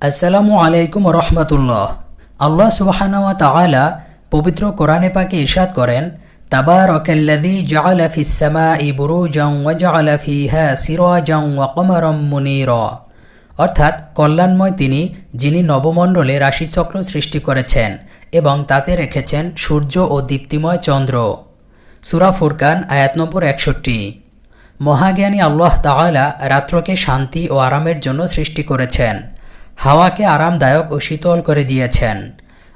আসসালামু আলাইকুম রহমতুল্লাহ। আল্লাহ সুবাহানাওয়া তাআলা পবিত্র কোরআনে পাকে ইরশাদ করেন, তাবারাকাল্লাযী জাআলা ফিস সামাই বুরুজান ওয়া জাআলা ফিহা সিরাজান ওয়া কমারাম মুনীরা। অর্থাৎ কল্যাণময় তিনি, যিনি নবমণ্ডলে রাশিচক্র সৃষ্টি করেছেন এবং তাতে রেখেছেন সূর্য ও দীপ্তিময় চন্দ্র। সুরা ফুরকান, আয়াত নম্বর একষট্টি। মহাজ্ঞানী আল্লাহ তাআলা রাত্রকে শান্তি ও আরামের জন্য সৃষ্টি করেছেন। হাওয়াকে আরামদায়ক ও শীতল করে দিয়েছেন।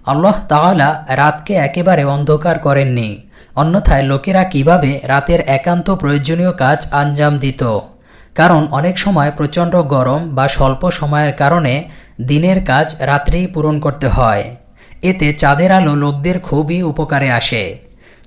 আল্লাহ তাআলা রাতকে একেবারে অন্ধকার করেননি, অন্যথায় লোকেরা কীভাবে রাতের একান্ত প্রয়োজনীয় কাজ আঞ্জাম দিত? কারণ অনেক সময় প্রচণ্ড গরম বা স্বল্প সময়ের কারণে দিনের কাজ রাত্রেই পূরণ করতে হয়। এতে চাঁদের আলো লোকদের খুবই উপকারে আসে।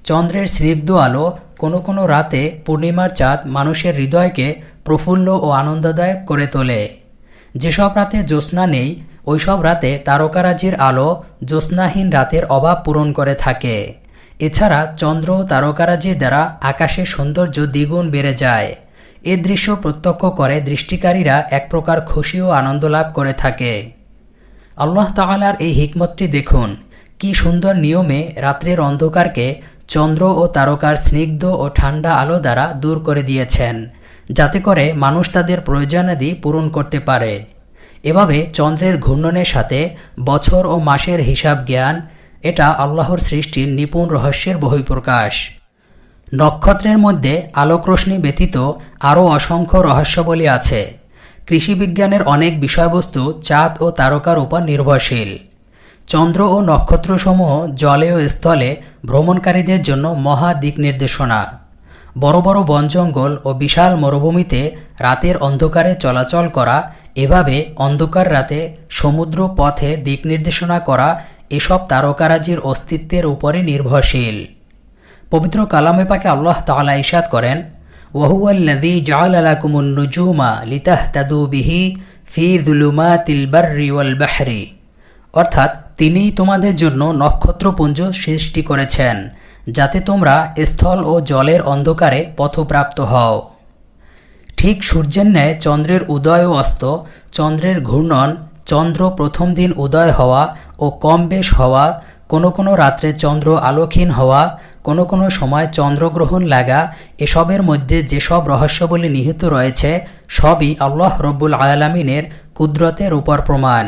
চন্দ্রের স্নিগ্ধ আলো কোনো কোনো রাতে পূর্ণিমার চাঁদ মানুষের হৃদয়কে প্রফুল্ল ও আনন্দদায়ক করে তোলে। যেসব রাতে জ্যোৎস্না নেই, ওইসব রাতে তারকারাজির আলো জ্যোৎস্নাহীন রাতের অভাব পূরণ করে থাকে। এছাড়া চন্দ্র ও তারকারাজির দ্বারা আকাশের সৌন্দর্য দ্বিগুণ বেড়ে যায়। এ দৃশ্য প্রত্যক্ষ করে দৃষ্টিকারীরা এক প্রকার খুশি ও আনন্দ লাভ করে থাকে। আল্লাহ তাআলার এই হিকমতটি দেখুন। কি সুন্দর নিয়মে রাত্রের অন্ধকারকে চন্দ্র ও তারকার স্নিগ্ধ ও ঠান্ডা আলো দ্বারা দূর করে দিয়েছেন। যাতে করে মানুষ তাদের প্রয়োজনাদি পূরণ করতে পারে। এভাবে চন্দ্রের ঘূর্ণনের সাথে বছর ও মাসের হিসাব জ্ঞান, এটা আল্লাহর সৃষ্টির নিপুণ রহস্যের বহিঃপ্রকাশ। নক্ষত্রের মধ্যে আলোকরশ্মি ব্যতীত আরও অসংখ্য রহস্যবলী আছে। কৃষিবিজ্ঞানের অনেক বিষয়বস্তু চাঁদ ও তারকার উপর নির্ভরশীল। চন্দ্র ও নক্ষত্রসমূহ জলে ও স্থলে ভ্রমণকারীদের জন্য মহা দিক নির্দেশনা। বড় বড় বন জঙ্গল ও বিশাল মরুভূমিতে রাতের অন্ধকারে চলাচল করা, এভাবে অন্ধকার রাতে সমুদ্র পথে দিক নির্দেশনা করা এসব তারকারাজির অস্তিত্বের উপরে নির্ভরশীল। পবিত্র কালামে পাকে আল্লাহ তাআলা ইশাদ করেন ওয়াহুয়াল্লাযী জাআলা লাকুমুন নুজুমা লিতাহতাদু বিহি ফি যুলুমাতিল বাররি ওয়াল বাহরি। অর্থাৎ তিনিই তোমাদের জন্য নক্ষত্রপুঞ্জ সৃষ্টি করেছেন। যাতে তোমরা স্থল ও জলের অন্ধকারে পথপ্রাপ্ত হও। ঠিক সূর্যের ন্যায় চন্দ্রের উদয় ও অস্ত, চন্দ্রের ঘূর্ণন চন্দ্র প্রথম দিন উদয় হওয়া ও কম বেশ হওয়া, কোনো কোনো রাত্রে চন্দ্র আলোকহীন হওয়া, কোনো কোনো সময় চন্দ্রগ্রহণ লাগা, এসবের মধ্যে যেসব রহস্যবলী নিহিত রয়েছে, সবই আল্লাহ রব্বুল আয়ালামিনের কুদরতের উপর প্রমাণ।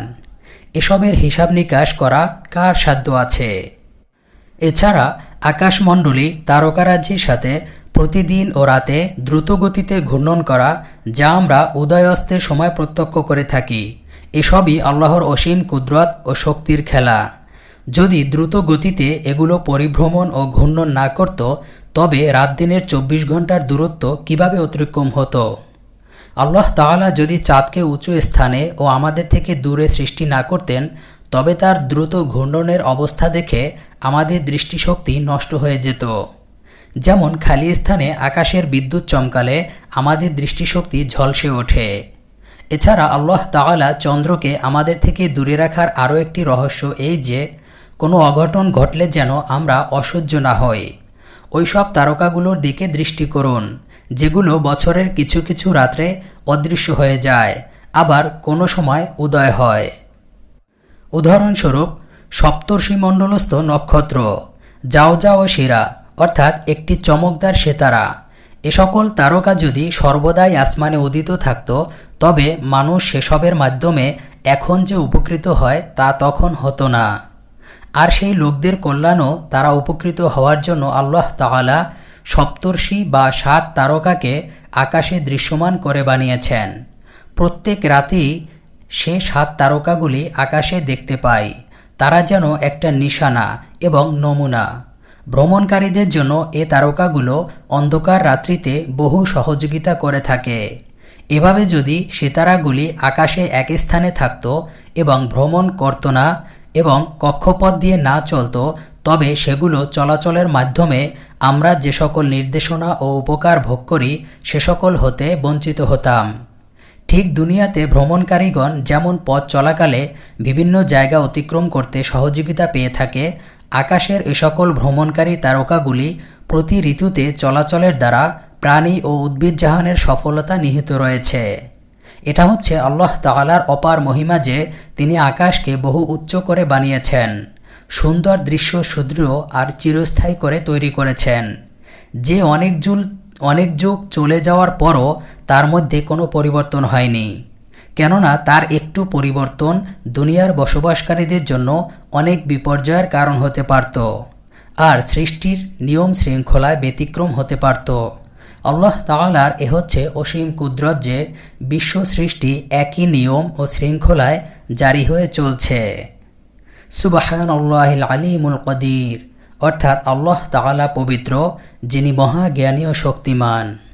এসবের হিসাব নিকাশ করা কার সাধ্য আছে? এছাড়া আকাশমণ্ডলী তারকারাজির সাথে প্রতিদিন ও রাতে দ্রুত গতিতে ঘূর্ণন করা, যা আমরা উদয়াস্তের সময় প্রত্যক্ষ করে থাকি। এসবই আল্লাহর অসীম কুদরত ও শক্তির খেলা। যদি দ্রুত গতিতে এগুলো পরিভ্রমণ ও ঘূর্ণন না করত, তবে রাত দিনের চব্বিশ ঘণ্টার দূরত্ব কীভাবে অতিক্রম হতো? আল্লাহ তাআলা যদি চাঁদকে উঁচু স্থানে ও আমাদের থেকে দূরে সৃষ্টি না করতেন তবে তার দ্রুত ঘূর্ণনের অবস্থা দেখে আমাদের দৃষ্টিশক্তি নষ্ট হয়ে যেত। যেমন খালি স্থানে আকাশের বিদ্যুৎ চমকালে আমাদের দৃষ্টিশক্তি ঝলসে ওঠে। এছাড়া আল্লাহ তাআলা চন্দ্রকে আমাদের থেকে দূরে রাখার আরও একটি রহস্য এই যে, কোনো অঘটন ঘটলে যেন আমরা অসহ্য না হই। ওইসব তারকাগুলোর দিকে দৃষ্টি করুন, যেগুলো বছরের কিছু কিছু রাত্রে অদৃশ্য হয়ে যায়, আবার কোনো সময় উদয় হয়। উদাহরণস্বরূপ সপ্তর্ষিমণ্ডলস্থ নক্ষত্র, যাও যাও শিরা, অর্থাৎ একটি চমকদার সেতারা। এ সকল তারকা যদি সর্বদাই আসমানে উদিত থাকত, তবে মানুষ সেসবের মাধ্যমে এখন যে উপকৃত হয় তা তখন হতো না। আর সেই লোকদের কল্যাণও তারা উপকৃত হওয়ার জন্য আল্লাহ তাআলা সপ্তর্ষি বা সাত তারকাকে আকাশে দৃশ্যমান করে বানিয়েছেন। প্রত্যেক রাতেই সে সাত তারকাগুলি আকাশে দেখতে পাই তারা যেন একটা নিশানা এবং নমুনা। ভ্রমণকারীদের জন্য এ তারকাগুলো অন্ধকার রাত্রিতে বহু সহযোগিতা করে থাকে। এভাবে যদি সিতারাগুলি আকাশে এক স্থানে থাকত এবং ভ্রমণ করত না এবং কক্ষপথ দিয়ে না চলত, তবে সেগুলো চলাচলের মাধ্যমে আমরা যে সকল নির্দেশনা ও উপকার ভোগ করি, সে সকল হতে বঞ্চিত হতাম। ঠিক দুনিয়াতে ভ্রমণকারীগণ যেমন পথ চলাকালে বিভিন্ন জায়গা অতিক্রম করতে সহযোগিতা পেয়ে থাকে, আকাশের এ সকল ভ্রমণকারী তারকাগুলি প্রতি ঋতুতে চলাচলের দ্বারা প্রাণী ও উদ্ভিদজাহানের সফলতা নিহিত রয়েছে। এটা হচ্ছে আল্লাহ তাআলার অপার মহিমা যে তিনি আকাশকে বহু উচ্চ করে বানিয়েছেন, সুন্দর দৃশ্য সুদৃঢ় আর চিরস্থায়ী করে তৈরি করেছেন। যে অনেক যুগ অনেক যুগ চলে যাওয়ার পরও তার মধ্যে কোনো পরিবর্তন হয়নি। কেননা তার একটু পরিবর্তন দুনিয়ার বসবাসকারীদের জন্য অনেক বিপর্যয়ের কারণ হতে পারত। আর সৃষ্টির নিয়ম শৃঙ্খলায় ব্যতিক্রম হতে পারত। আল্লাহ তাআলার এ হচ্ছে অসীম কুদরত যে বিশ্ব সৃষ্টি একই নিয়ম ও শৃঙ্খলায় জারি হয়ে চলছে। সুবাহান আল্লাহিল আলিমুল কদির। অর্থাৎ আল্লাহ তাআলা পবিত্র যিনি মহাজ্ঞানী ও শক্তিমান।